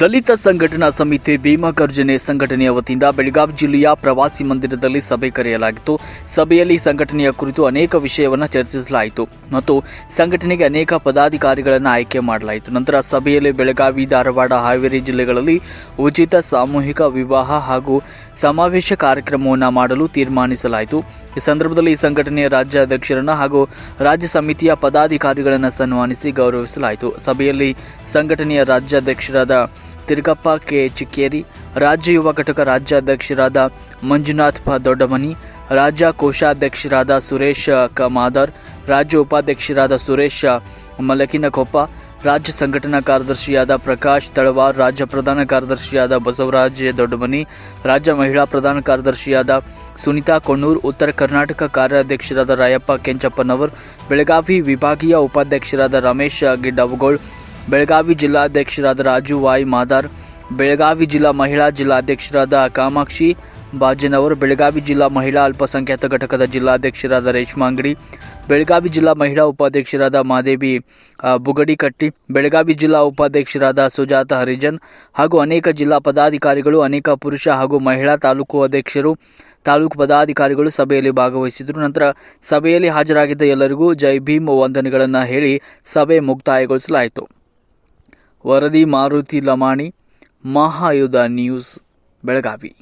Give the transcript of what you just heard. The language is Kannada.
ದಲಿತ ಸಂಘಟನಾ ಸಮಿತಿ ಭೀಮಾ ಗರ್ಜನೆ ಸಂಘಟನೆಯ ವತಿಯಿಂದ ಬೆಳಗಾವಿ ಜಿಲ್ಲೆಯ ಪ್ರವಾಸಿ ಮಂದಿರದಲ್ಲಿ ಸಭೆ ಕರೆಯಲಾಗಿತ್ತು. ಸಭೆಯಲ್ಲಿ ಸಂಘಟನೆಯ ಕುರಿತು ಅನೇಕ ವಿಷಯವನ್ನು ಚರ್ಚಿಸಲಾಯಿತು ಮತ್ತು ಸಂಘಟನೆಗೆ ಅನೇಕ ಪದಾಧಿಕಾರಿಗಳನ್ನು ಆಯ್ಕೆ ಮಾಡಲಾಯಿತು. ನಂತರ ಸಭೆಯಲ್ಲಿ ಬೆಳಗಾವಿ, ಧಾರವಾಡ, ಹಾವೇರಿ ಜಿಲ್ಲೆಗಳಲ್ಲಿ ಉಚಿತ ಸಾಮೂಹಿಕ ವಿವಾಹ ಹಾಗೂ ಸಮಾವೇಶ ಕಾರ್ಯಕ್ರಮವನ್ನು ಮಾಡಲು ತೀರ್ಮಾನಿಸಲಾಯಿತು. ಈ ಸಂದರ್ಭದಲ್ಲಿ ಈ ಸಂಘಟನೆಯ ರಾಜ್ಯಾಧ್ಯಕ್ಷರನ್ನು ಹಾಗೂ ರಾಜ್ಯ ಸಮಿತಿಯ ಪದಾಧಿಕಾರಿಗಳನ್ನು ಸನ್ಮಾನಿಸಿ ಗೌರವಿಸಲಾಯಿತು. ಸಭೆಯಲ್ಲಿ ಸಂಘಟನೆಯ ರಾಜ್ಯಾಧ್ಯಕ್ಷರಾದ ತಿರುಗಪ್ಪ ಕೆ ಚಿಕ್ಕೇರಿ, ರಾಜ್ಯ ಯುವ ಘಟಕ ರಾಜ್ಯಾಧ್ಯಕ್ಷರಾದ ಮಂಜುನಾಥ್ ಪ ದೊಡ್ಡಮನಿ, ರಾಜ್ಯ ಕೋಶಾಧ್ಯಕ್ಷರಾದ ಸುರೇಶ್ ಕ ಮಾದರ್, ರಾಜ್ಯ ಉಪಾಧ್ಯಕ್ಷರಾದ ಸುರೇಶ್ ಮಲಕಿನಕೊಪ್ಪ ರಾಜ್ಯ ಸಂಘಟನಾ ಕಾರ್ಯದರ್ಶಿಯಾದ ಪ್ರಕಾಶ್ ತಳವಾರ್ ರಾಜ್ಯ ಪ್ರಧಾನ ಕಾರ್ಯದರ್ಶಿಯಾದ ಬಸವರಾಜ್ ದೊಡ್ಡಮನಿ ರಾಜ್ಯ ಮಹಿಳಾ ಪ್ರಧಾನ ಕಾರ್ಯದರ್ಶಿಯಾದ ಸುನೀತಾ ಕೊಣ್ಣೂರ್ ಉತ್ತರ ಕರ್ನಾಟಕ ಕಾರ್ಯಾಧ್ಯಕ್ಷರಾದ ರಾಯಪ್ಪ ಕೆಂಚಪ್ಪನವರ್ ಬೆಳಗಾವಿ ವಿಭಾಗೀಯ ಉಪಾಧ್ಯಕ್ಷರಾದ ರಮೇಶ್ ಗಿಡ್ಡವಗೋಳ್ ಬೆಳಗಾವಿ ಜಿಲ್ಲಾಧ್ಯಕ್ಷರಾದ ರಾಜು ವಾಯ್ ಮಾದಾರ್ ಬೆಳಗಾವಿ ಜಿಲ್ಲಾ ಮಹಿಳಾ ಜಿಲ್ಲಾಧ್ಯಕ್ಷರಾದ ಕಾಮಾಕ್ಷಿ ಬಾಜನವರ್ ಬೆಳಗಾವಿ ಜಿಲ್ಲಾ ಮಹಿಳಾ ಅಲ್ಪಸಂಖ್ಯಾತ ಘಟಕದ ಜಿಲ್ಲಾಧ್ಯಕ್ಷರಾದ ರೇಷ್ಮಾ ಅಂಗಡಿ, ಬೆಳಗಾವಿ ಜಿಲ್ಲಾ ಮಹಿಳಾ ಉಪಾಧ್ಯಕ್ಷರಾದ ಮಾದೇವಿ ಬುಗಡಿ ಬುಗಡಿಕಟ್ಟಿ, ಬೆಳಗಾವಿ ಜಿಲ್ಲಾ ಉಪಾಧ್ಯಕ್ಷರಾದ ಸುಜಾತ ಹರಿಜನ್ ಹಾಗೂ ಅನೇಕ ಜಿಲ್ಲಾ ಪದಾಧಿಕಾರಿಗಳು, ಅನೇಕ ಪುರುಷ ಹಾಗೂ ಮಹಿಳಾ ತಾಲೂಕು ಅಧ್ಯಕ್ಷರು, ತಾಲೂಕು ಪದಾಧಿಕಾರಿಗಳು ಸಭೆಯಲ್ಲಿ ಭಾಗವಹಿಸಿದರು. ನಂತರ ಸಭೆಯಲ್ಲಿ ಹಾಜರಾಗಿದ್ದ ಎಲ್ಲರಿಗೂ ಜೈ ಭೀಮ್ ವಂದನೆಗಳನ್ನು ಹೇಳಿ ಸಭೆ ಮುಕ್ತಾಯಗೊಳಿಸಲಾಯಿತು. ವರದಿ ಮಾರುತಿ ಲಮಾಣಿ, ಮಹಾಯುಧ ನ್ಯೂಸ್, ಬೆಳಗಾವಿ.